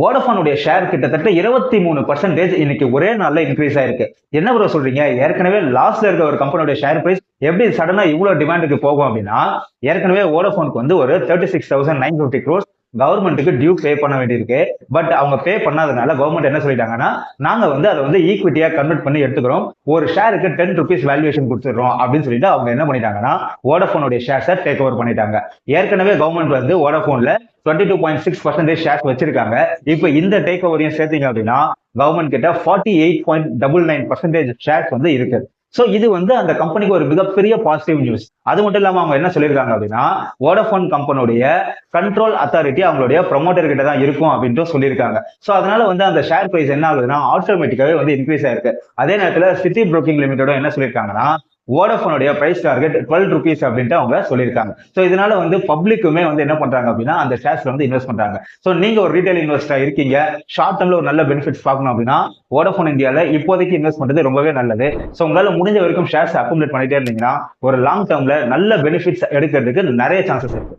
வோடஃபோனுடைய share கிட்டத்தட்ட இருபத்தி மூணு பர்சன்டேஜ் இன்னைக்கு ஒரே நாளில் இன்க்ரீஸ் ஆயிருக்கு. என்ன ப்ரோ சொல்றீங்க? ஏற்கனவே லாஸ்ட்ல இருக்க ஒரு கம்பெனியோட ஷேர் பிரைஸ் எப்படி சடனா இவ்வளவு டிமாண்டுக்கு போகும் அப்படின்னா ஏற்கனவே வோடஃபோனுக்கு வந்து ஒரு thirty six thousand nine fifty crores கவர்மெண்ட்டுக்கு டியூ பே பண்ண வேண்டியிருக்கு. பட் அவங்க பே பண்ணாதனால கவர்மெண்ட் என்ன சொல்லிட்டாங்கன்னா நாங்கள் வந்து அதை வந்து ஈக்விட்டியாக கன்வெர்ட் பண்ணி எடுத்துக்கிறோம். ஒரு ஷேருக்கு டென் ருபீஸ் வேல்யூவேஷன் கொடுத்துடுறோம் அப்படின்னு சொல்லிட்டு அவங்க என்ன பண்ணிட்டாங்கன்னா வோடஃபோனுடைய ஷேர்ஸை டேக் ஓவர் பண்ணிட்டாங்க. ஏற்கனவே கவர்மெண்ட் வந்து ஓடஃபோனில் twenty two point six percentage shares வச்சிருக்காங்க. இப்போ இந்த டேக் ஓவரையும் சேர்த்தீங்க அப்படின்னா கவர்மெண்ட் கிட்ட forty eight point double nine percentage shares வந்து இருக்குது ஸோ இது வந்து அந்த கம்பெனிக்கு ஒரு மிகப்பெரிய பாசிட்டிவ் நியூஸ் அது மட்டும் இல்லாம அவங்க என்ன சொல்லியிருக்காங்க அப்படின்னா வோடஃபோன் கம்பெனியுடைய கண்ட்ரோல் அத்தாரிட்டி அவங்களுடைய ப்ரொமோட்டர் கிட்ட தான் இருக்கும் அப்படின்ட்டு சொல்லியிருக்காங்க. ஸோ அதனால வந்து அந்த ஷேர் பிரைஸ் என்ன ஆகுதுன்னா ஆட்டோமேட்டிக்காவே வந்து இன்க்ரீஸ் ஆயிருக்கு. அதே நேரத்தில் சிட்டி புரோக்கிங் லிமிட்டோட என்ன சொல்லியிருக்காங்கன்னா வோடஃபோனுடைய ப்ரைஸ் டார்கெட் டுவெல் ருபீஸ் அப்படின்ட்டு அவங்க சொல்லியிருக்காங்க. ஸோ இதனால வந்து பப்ளிக்குமே வந்து என்ன பண்றாங்க அப்படின்னா அந்த ஷேர்ஸ்ல வந்து இன்வெஸ்ட் பண்றாங்க. ஸோ நீங்க ஒரு ரீட்டைல் இன்வெஸ்டா இருக்கீங்க ஷார்ட் டேர்ம்ல ஒரு நல்ல பெனிஃபிட்ஸ் பார்க்கணும் அப்படின்னா வோடஃபோன் இந்தியாவில் இப்போதைக்கு இன்வெஸ்ட் பண்றது ரொம்பவே நல்லது. ஸோ உங்களால முடிஞ்ச வரைக்கும் ஷேர்ஸ் அக்குமுலேட் பண்ணிட்டே இருந்தீங்கன்னா ஒரு லாங் டேர்ம்ல நல்ல பெனிஃபிட்ஸ் எடுக்கிறதுக்கு நிறைய சான்சஸ் இருக்கு.